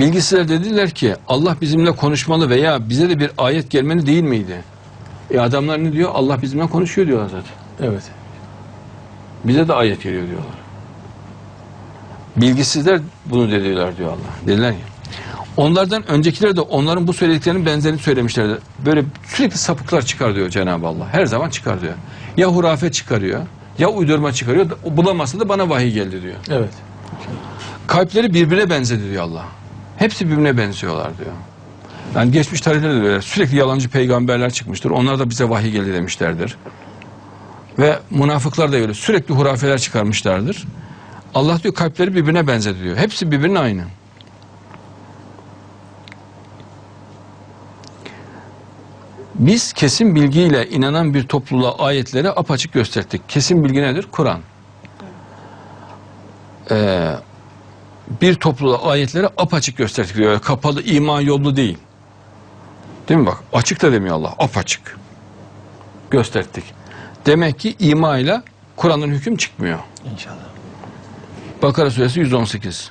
Bilgisizler dediler ki Allah bizimle konuşmalı veya bize de bir ayet gelmeli değil miydi? E adamlar ne diyor? Allah bizimle konuşuyor diyorlar zaten. Evet. Bize de ayet geliyor diyorlar. Bilgisizler bunu dediler diyor Allah. Dediler ki. Onlardan öncekiler de onların bu söylediklerinin benzerini söylemişlerdi. Böyle sürekli sapıklar çıkar diyor Cenab-ı Allah. Her zaman çıkar diyor. Ya hurafe çıkarıyor, ya uydurma çıkarıyor. Bulamazsa da bana vahiy geldi diyor. Evet. Kalpleri birbirine benzedi diyor Allah. Hepsi birbirine benziyorlar diyor. Yani geçmiş tarihlerde de böyle sürekli yalancı peygamberler çıkmıştır. Onlar da bize vahiy geldi demişlerdir. Ve münafıklar da öyle sürekli hurafeler çıkarmışlardır. Allah diyor kalpleri birbirine benzedi diyor. Hepsi birbirine aynı. Biz kesin bilgiyle inanan bir topluluğa ayetleri apaçık gösterdik. Kesin bilgi nedir? Kur'an. Ee, bir topluluğa ayetleri apaçık gösterdik diyor. Kapalı iman yolu değil. Değil mi bak? Açık da demiyor Allah. Apaçık. Gösterdik. Demek ki ima ile Kur'an'ın hüküm çıkmıyor. İnşallah. Bakara suresi 118.